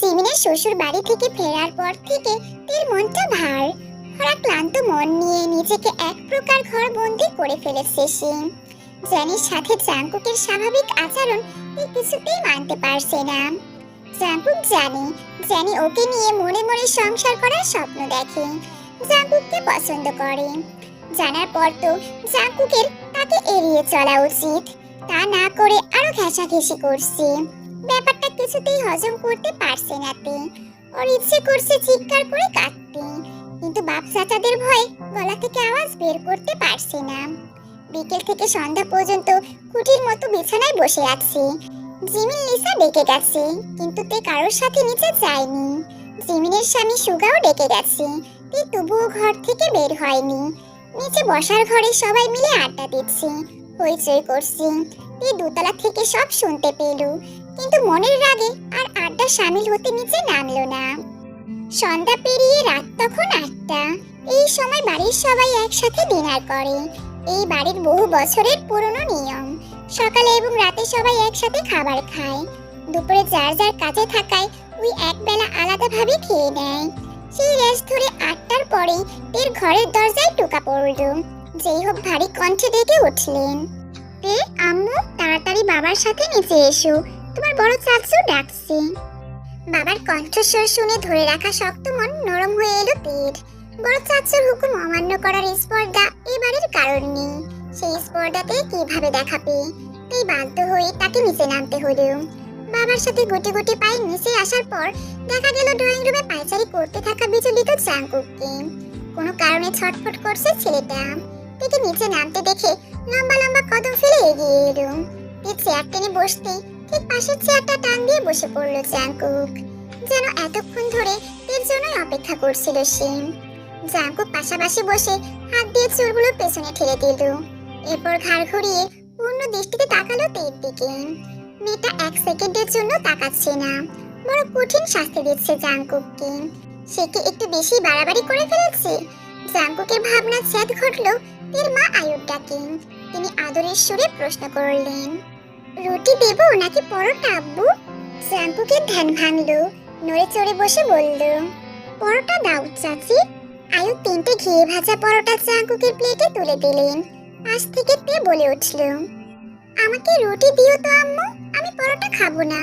জিমিনের শ্বশুর বাড়ি থেকে ফেরার পর থেকে তের মনটা ভার। ভরা ক্লান্ত মন নিয়ে নিজেকে এক প্রকার ঘর বন্দি করে ফেলেছে সে। জ্যানির সাথে জাঙ্কুকের স্বাভাবিক আচরণ তে কিছুতেই মানতে পারছে না। জাঙ্কুক জানে, জ্যানি ওকে নিয়ে মনে মনে সংসার করার স্বপ্ন দেখে। জাঙ্কুককে পছন্দ করে। জানার পর তো জাঙ্কুকের তাকে এড়িয়ে চলা উচিত। তা না করে আরও ঘেঁষাঘেঁষি করছে। ব্যাপারটা কিছুতেই হজম করতে পারছে না তে। ওর ইচ্ছে করছে চিৎকার করে কাঁদতে। কিন্তু বাপ চাচাদের ভয়ে গলা থেকে আওয়াজ বের করতে পারছে না। বিকেল থেকে সন্ধ্যা পর্যন্ত কুটির মতো বিছানায় বসে আছে। জিমিন লিসা ডেকে গেছে, কিন্তু তে কারোর সাথে নিচে যায়নি। জিমিনের স্বামী সুগাও ডেকে গেছে, তে তবুও ঘর থেকে বের হয়নি। নিচে বসার ঘরে সবাই মিলে আড্ডা দিচ্ছে, হইচই করছে। তে দোতলা থেকে সব শুনতে পেল। কিন্তু মনের রাগে আর আড্ডা সামিল হতে নিচে নামলো না। সন্ধ্যা পেরিয়ে রাত তখন আটটা। এই সময় বাড়ির সবাই একসাথে ডিনার করে। এই বাড়ির বহু বছরের পুরনো নিয়ম। সকালে এবং রাতে সবাই একসাথে খাবার খায়। দুপুরে যার যার কাজে থাকায় ওই একবেলা আলাদাভাবে খেয়ে নেয়। সেই রেস ধরে আটটার পরেই তের ঘরের দরজায় টোকা পড়ল। যেই হোক ভারী কণ্ঠে ডেকে উঠলেন তে আম্মু, তাড়াতাড়ি বাবার সাথে নিচে এসো। তোমার বড় চাচু ডাকছে। বাবার কণ্ঠস্বর শুনে ধরে রাখা শক্ত মন নরম হয়ে এলো তীর বড় চাচুর হুকুম অমান্য করার স্পর্ধা এবারের কারণ নেই। সেই স্পর্ধাতে কীভাবে দেখাবে তাই বাধ্য হয়ে তাকে নিচে নামতে হলো। বাবার সাথে গুটি গুটি পায়ে নিচে আসার পর দেখা গেল ড্রয়িং রুমে পায়চারি করতে থাকা বিচলিত চাঙ্কুককে কোনো কারণে ছটফট করছে ছেলেটা। থেকে নিচে নামতে দেখে লম্বা লম্বা কদম ফেলে এগিয়ে এলো। চেয়ার টেনে বসতেই ঠিক পাশের চেয়ারটা টান দিয়ে বসে পড়ল জাঙ্কুক যেন এতক্ষণ ধরে এর জন্যই অপেক্ষা করছিল সে। জাঙ্কুক পাশাপাশি বসে হাত দিয়ে চুলগুলো পেছনে ঠেলে দিল। এরপর ঘাড় ঘুরিয়ে পূর্ণ দৃষ্টিতে তাকালো তের দিকে। মেয়েটা এক সেকেন্ডের জন্য তাকাচ্ছে না বড় কঠিন শাস্তি দিচ্ছে জাঙ্কুককে সে কি একটু বেশি বাড়াবাড়ি করে ফেলেছে? জাঙ্কুকের ভাবনা ছেদ ঘটলো তের মা আয়ুর ডাকে তিনি আদরের সুরে প্রশ্ন করলেন রুটি দেব নাকি পরোটা, আব্বু? জাঙ্কুকের ধ্যান ভাঙলো, নড়ে চড়ে বসে বলল, পরোটা দাও, চাচি। আয়ু তিনটে ঘিয়ে ভাজা পরোটা জাঙ্কুকের প্লেটে তুলে দিলেন। পাশ থেকে তে বলে উঠল, আমাকে রুটি দিও তো, আম্মু, আমি পরোটা খাব না।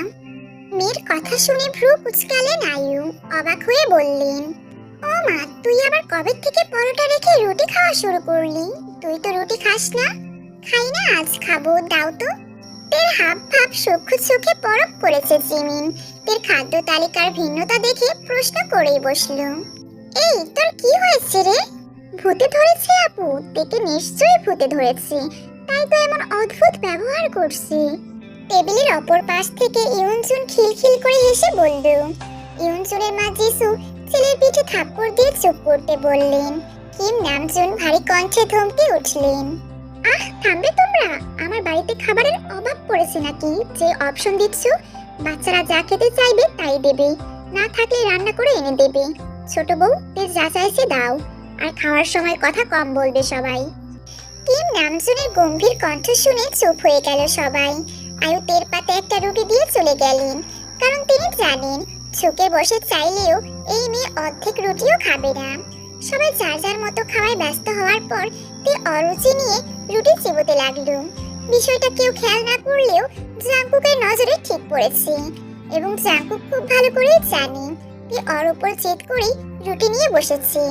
মেয়ের কথা শুনে ভ্রু কুচকালেন আয়ু, অবাক হয়ে বললেন, ও মা, তুই আবার কবে থেকে পরোটা রেখে রুটি খাওয়া শুরু করলি? তুই তো রুটি খাস না। খাই না, আজ খাব, দাও তো। তের হাব ভাব সূক্ষ্ম চোখে পরক করেছে জিমিন। তের খাদ্য তালিকার ভিন্নতা দেখে প্রশ্ন করেই বসল। এই, তোর কি হয়েছে রে? ভূতে ধরেছে আপু, তেকে নিশ্চয়ই ভূতে ধরেছে। তাই তো এমন অদ্ভুত ব্যবহার করছে। টেবিলের অপর পাশ থেকে ইউনজুন খিলখিল করে হেসে বলল ইউনজুনের মা জিসু ছেলের পিঠে থাপ্পড় দিয়ে চুপ করতে বললেন। কিম নামজুন ভারী কণ্ঠে ধমকে উঠলেন। আহ, থামবে তোমরা? আমার বাড়িতে খাবারের অভাব পড়েছে নাকি? যে অপশন দিচ্ছ, বাচ্চারা যা খেতে চাইবে তাই দেবে। না থাকলে রান্না করে এনে দেবে। ছোট বউ তেজ যা চাইছে দাও। আর খাওয়ার সময় কথা কম বলবে সবাই। কিম নামজুনের গম্ভীর কণ্ঠ শুনে চুপ হয়ে গেল সবাই। আয়ু তের পাতে একটা রুটি দিয়ে চলে গেলেন। কারণ তিনি জানেন, ঝুঁকে বসে চাইলেও এই মেয়ে অর্ধেক রুটিও খাবে না। সবাই যার যার মতো খাওয়ায় ব্যস্ত হওয়ার পর তে অরুচি নিয়ে রুটি চিবোতে লাগল। বিষয়টা কেউ খেয়াল না করলেও জাঙ্কুকের নজরে ঠিক পড়েছে এবং জাঙ্কুক খুব ভালো করেই জানে তে অর উপর জেদ করেই রুটি নিয়ে বসেছে।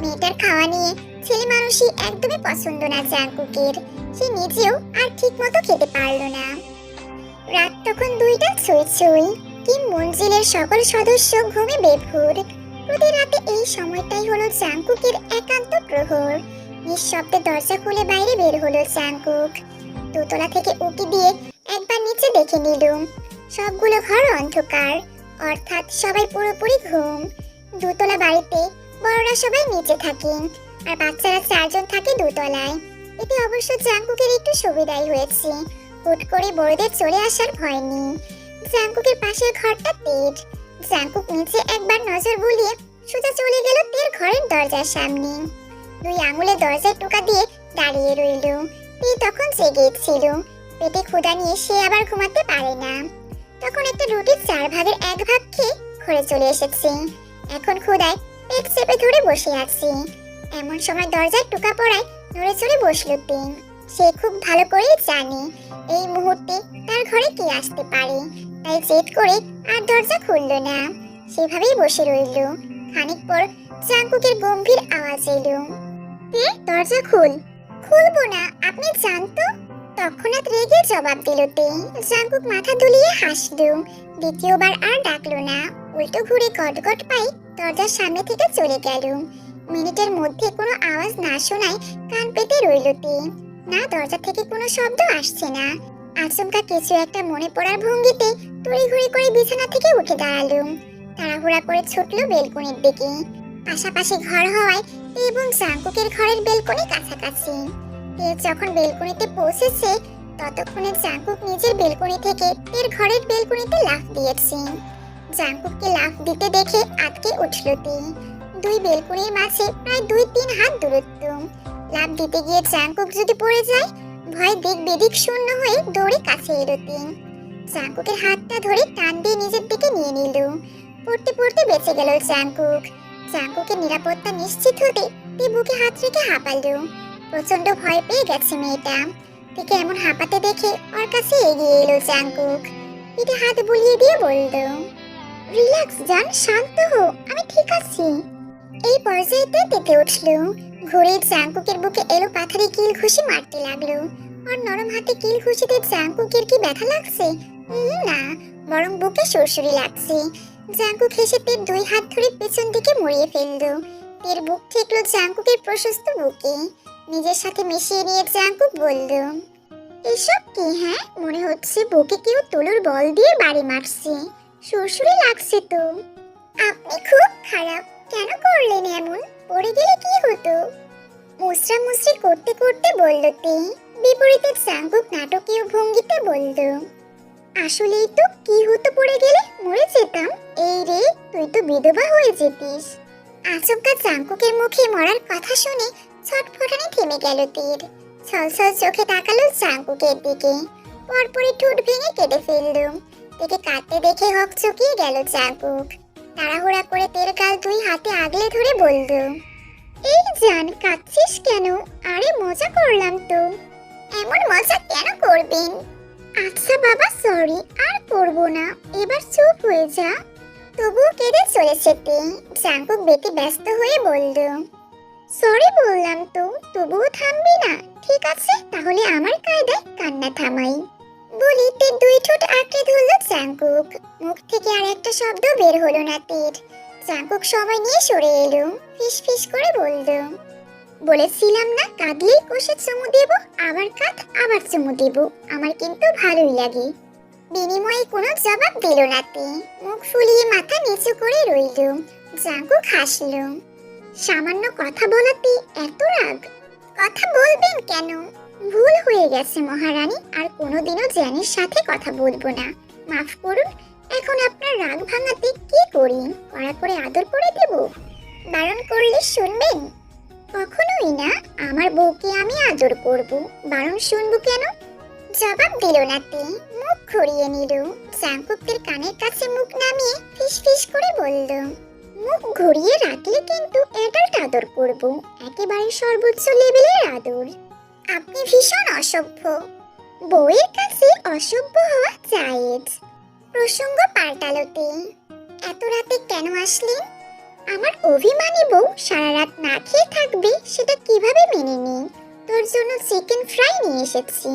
মেয়েটার খাওয়া নিয়ে ছেলে মানুষই একদমই পছন্দ না জাঙ্কুকের। সে নিজেও আর ঠিক মতো খেতে পারল না। রাত তখন দুইটা ছুঁই ছুঁই, কিম মঞ্জিলের সকল সদস্য ঘুমে বেভুর প্রতি রাতে এই সময়টাই হলো জাঙ্কুকের একান্ত প্রহর। নিঃশব্দে দরজা খুলে বাইরে বের হলো জাঙ্কুক দোতলা থেকে উকি দিয়ে একবার নিচে দেখে নিলুম। সবগুলো ঘর অন্ধকার, অর্থাৎ সবাই পুরোপুরি ঘুম। দোতলা বাড়িতে বড়রা সবাই নিচে থাকেন, আর বাচ্চারা চারজন থাকে দোতলায়। এতে অবশ্য জাঙ্কুকের একটু সুবিধাই হয়েছে। হুট করে বড়দের চলে আসার ভয় নেই। জাঙ্কুকের পাশের ঘরটা তেজ। জাঙ্কুক নিচে একবার নজর বুলিয়ে সোজা চলে গেল তের ঘরের দরজার সামনে। দুই আঙুলে দরজায় টোকা দিয়ে দাঁড়িয়ে রইল। তে তখন জেগে ছিল পেটে ক্ষুধা নিয়ে সে আবার ঘুমাতে পারে না। তখন একটা রুটির চার ভাগের এক ভাগ খেয়ে ঘরে চলে এসেছি। এখন ক্ষুদায় পেট চেপে ধরে বসে আছি। এমন সময় দরজায় টোকা পড়ায় নড়ে চড়ে বসল তিন। সে খুব ভালো করেই জানে এই মুহূর্তে তার ঘরে কে আসতে পারে। তাই জেদ করে আর দরজা খুললো না। সেভাবেই বসে রইল। খানিক পর চাঙ্কুকের গম্ভীর আওয়াজ এলো। দরজা খুল। খুলবো না, আপনি জানতো তৎক্ষণাৎ রেগে জবাব দিল তে। জাঙ্কুক মাথা দুলিয়ে হাসলো। দ্বিতীয়বার আর ডাকলো না। উল্টো ঘুরে গটগট পাই দরজার সামনে থেকে চলে গেল। মিনিটের মধ্যে কোনো আওয়াজ না শোনায় কান পেতে রইল তে। না, দরজা থেকে কোনো শব্দ আসছে না। আচমকা কিছু একটা মনে পড়ার ভঙ্গিতে তড়িঘড়ি করে বিছানা থেকে উঠে দাঁড়াল তাড়াহুড়া করে ছুটলো বেলকনির দিকে। পাশাপাশি ঘর হওয়ায় এবং জাঙ্কুকের ঘরের বেলকনি কাছাকাছি। তে যখন বেলকনিতে পৌঁছেছে, ততক্ষণে জাঙ্কুক নিজের বেলকনি থেকে তের ঘরের বেলকনিতে লাফ দিয়েছে। জাঙ্কুককে লাফ দিতে দেখে আটকে উঠল তে। দুই বেলকনির মাঝে প্রায় দুই তিন হাত দূরত্ব। লাফ দিতে গিয়ে জাঙ্কুক যদি পড়ে যায়, ভয় দিক বেদিক শূন্য হয়ে দৌড়ে কাছে এলো তিন জাঙ্কুকের হাতটা ধরে টান দিয়ে নিজের দিকে নিয়ে নিল। পড়তে পড়তে বেঁচে গেল জাঙ্কুক জাঙ্কুকের নিরাপত্তা নিশ্চিত হতে তে বুকে হাত রেখে হাঁপালো। প্রচণ্ড ভয় পেয়ে গেছে মেয়েটা। থেকে এমন হাঁপাতে দেখে ওর কাছে এগিয়ে এলো জাঙ্কুক পিঠে হাত বুলিয়ে দিয়ে বলল, রিল্যাক্স, জান, শান্ত হো আমি ঠিক আছি। এই পর্যায়েতে তেতে উঠল। ঘুরে জাঙ্কুকের বুকে এলো পাথারি কিল ঘুষি মারতে লাগল। ওর নরম হাতে কিল ঘুষিতে জাঙ্কুকের কি ব্যথা লাগছে? না, বরং বুকে সুরসুরি লাগছে। জাঙ্কুক হেসে তের দুই হাত ধরে পেছন দিকে মুড়িয়ে ফেলল। তের বুক ঠেকলো জাঙ্কুকের প্রশস্ত বুকে। নিজের সাথে মিশিয়ে নিয়ে জাঙ্কুক বলল, এসব কি হ্যাঁ? মনে হচ্ছে বুকে কেউ তুলোর বল দিয়ে বাড়ি মারছে। সুরসুরি লাগছে তো। আপনি খুব খারাপ। কেন করলেন এমন? পড়ে গেলে কি হতো? মুসরা মুসরি করতে করতে বলল তে। বিপরীতে জাঙ্কুক নাটকীয় ভঙ্গিতে বলল আসলেই তো কি হতো পড়ে গেলে? মরে যেতাম। এই রে, তুই তো বিধবা হয়ে যেতিস। আচমকা জাঙ্কুকের মুখে মরার কথা শুনে ছটফটানি থেমে গেল তীর। ছলছল চোখে তাকালো চাঙ্কুকের দিকে। পরপরই ঠোঁট ভেঙে কেটে ফেলল। তেকে কাঁদতে দেখে হক চুকিয়ে গেল জাঙ্কুক তাড়াহুড়া করে তের গাল দুই হাতে আগলে ধরে বলল, এই জান, কাঁদছিস কেন? আরে মজা করলাম তো। এমন মজা কেন করবেন আচ্ছা বাবা সরি আর করব না। এবার চুপ হয়ে যা। তবুও কেঁদে চলেছে তে। জাঙ্কুক বেটি ব্যস্ত হয়ে বলল সরি বললাম তো, তবুও থামবি না। ঠিক আছে, তাহলে আমার কায়দায় কান্না থামাই। বলি তে দুই ঠোঁট আঁকড়ে ধরল জাঙ্কুক। মুখ থেকে আর একটা শব্দ বের হলো না তের। জাঙ্কুক সময় নিয়ে সরে এলো ফিস ফিস করে বলল বলেছিলাম না, কাঁদলেই কষে চুমু দেব, আবার কাঁদ, আবার চুমু দেব। আমার কিন্তু ভালোই লাগে। বিনিময়ে কোনো জবাব দিল না তে। মুখ ফুলিয়ে মাথা নিচু করে রইল। জাঙ্কুক হাসল সামান্য কথা বলাতে এত রাগ। কথা বলবেন কেন? ভুল হয়ে গেছে মহারানী, আর কোনোদিনও জ্যানের সাথে কথা বলব না। মাফ করুন, এখন আপনার রাগ ভাঙাতে কি করি? কড়া করে আদর করে দেব? বারণ করলে শুনবেন? কখনোই না, আমার বউকে আমি আদর করব। বারণ শুনব কেন? জবাব দিল না তে, মুখ ঘুরিয়ে নিল। চাঙ্কুকের কানের কাছে মুখ নামিয়ে ফিস ফিস করে বলল, মুখ ঘুরিয়ে রাখলে কিন্তু অ্যাডাল্ট আদর করব। একেবারে সর্বোচ্চ লেভেলের আদর। আপনি ভীষণ অসভ্য। বউয়ের কাছে অসভ্য হওয়া জায়েজ। প্রসঙ্গ পাল্টালোতে এত রাতে কেন আসলেন? আমার অভিমানী বউ সারা রাত না খেয়ে থাকবে, সেটা কীভাবে মেনে নিই? তোর জন্য চিকেন ফ্রাই নিয়ে এসেছি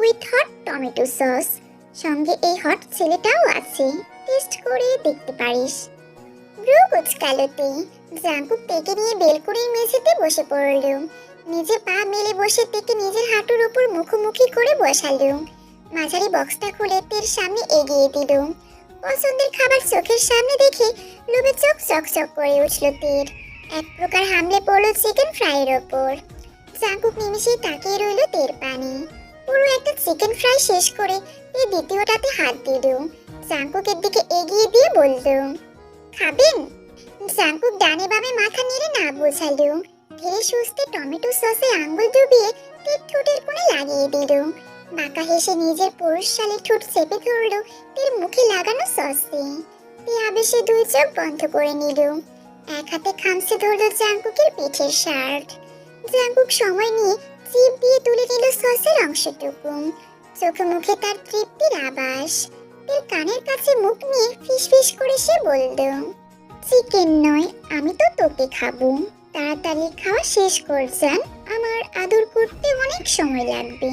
উইথ হট টমেটো সস সঙ্গে এই হট ছেলেটাও আছে টেস্ট করে দেখতে পারিস। ব্রু কুচকালোতে জাঙ্কুক তেকে নিয়ে বেলকুড়ির মেঝেতে বসে পড়ল। নিজে পা মেলে বসে তেকে নিজের হাঁটুর উপর মুখোমুখি করে বসালো। মাঝারি বক্সটা খুলে তের সামনে এগিয়ে দিল। পছন্দের খাবার চোখের সামনে দেখে লোভে চোখ চকচক করে উঠল তীর। এক প্রকার হামলে পড়ল চিকেন ফ্রাইয়ের ওপর। চাকুক নিমিশেই তাকিয়ে রইল তীর পানি। পুরো একটা চিকেন ফ্রাই শেষ করে এই দ্বিতীয়টাতে হাত দিল চাঙ্কুকের দিকে এগিয়ে দিয়ে বলল, খাবেন? চাঙ্কুক ডানে বামে মাথা নেড়ে না বোঝালো। ধীরে সুস্থে টমেটো সসে আঙ্গুল ডুবিয়ে তীর ঠোঁটের কোণে লাগিয়ে দিল। বাঁকা হেসে নিজের পুরুষশালী ঠোঁট চেপে ধরলো তীর মুখে লাগানো সস। দিয়ে তে আবেশে দুই চোখ বন্ধ করে নিল। এক হাতে খামসে ধরল জাঙ্কুকের পিঠের শার্ট। জাঙ্কুক সময় নিয়ে চিপ দিয়ে তুলে নিল সসের অংশটুকু। চোখে মুখে তার তৃপ্তির আবাস তের কানের কাছে মুখ নিয়ে ফিসফিস করে সে বলল, চিকেন নয়, আমি তো তোকে খাব। তাড়াতাড়ি খাওয়া শেষ করছেন আমার আদর করতে অনেক সময় লাগবে।